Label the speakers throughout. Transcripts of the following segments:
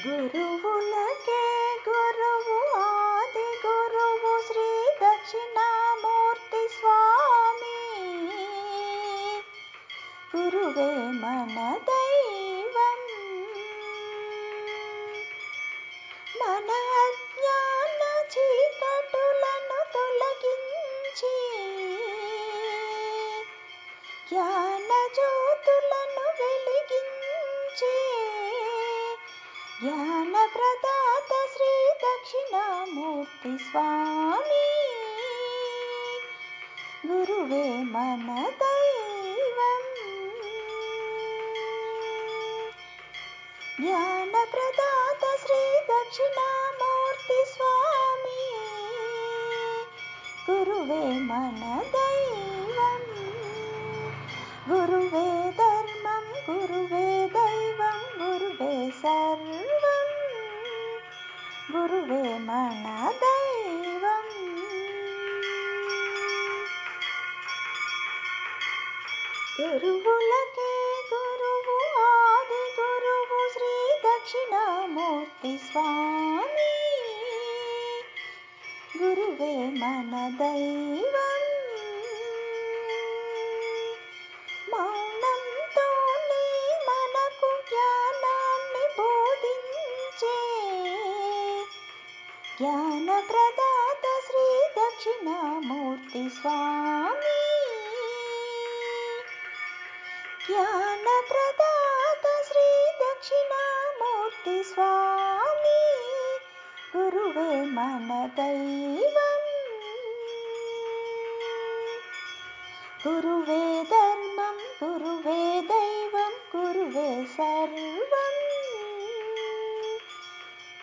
Speaker 1: గురువులకే గురువు ఆది గురువు శ్రీ దక్షిణామూర్తి స్వామి. గురువే మన దైవం. మన అజ్ఞాన చీకటులను తొలగించి జ్ఞాన జ్యోతులను వెలిగించే ज्ञानप्रदात श्रीदक्षिणामूर्ति स्वामी गुरुवे मन दैव ज्ञानप्रदात श्रीदक्षिणामूर्ति स्वामी गुरुवे मन గురువే మన దైవం. గురువులకే గురువు ఆది గురువు శ్రీ దక్షిణామూర్తి స్వామి. గురువే మన దైవం. ज्ञानप्रदात श्रीदक्षिणामूर्तिस्वामी ज्ञानप्रदात श्रीदक्षिणामूर्तिस्वामी गुरुवे मनदैवम्। गुरुवे धर्मं गुरुवे दैवं गुरुवे सर्वम्।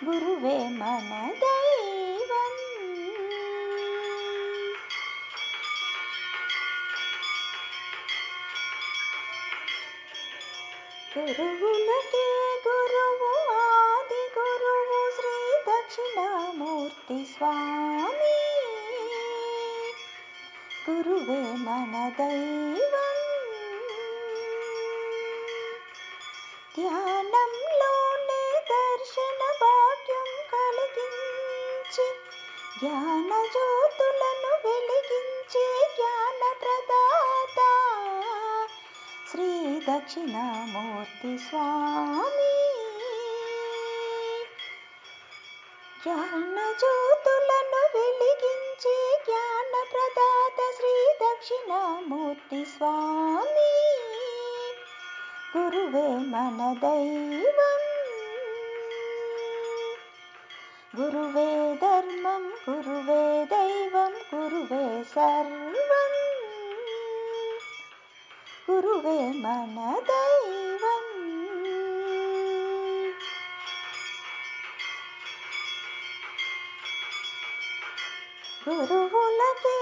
Speaker 1: గురువే మన దైవం. గురువులకే గురువు ఆది గురువు శ్రీ దక్షిణామూర్తి స్వామి. గురువే మన దైవం. ధ్యాన కలిగించి జ్ఞాన జ్యోతులను వెలిగించే జ్ఞాన ప్రదాత శ్రీ దక్షిణామూర్తి స్వామి. జ్ఞాన జ్యోతులను వెలిగించే జ్ఞాన ప్రదాత శ్రీ దక్షిణామూర్తి స్వామి. గురువే మన దైవం. గురువే సర్వం గురువే మన దైవం గురువులకే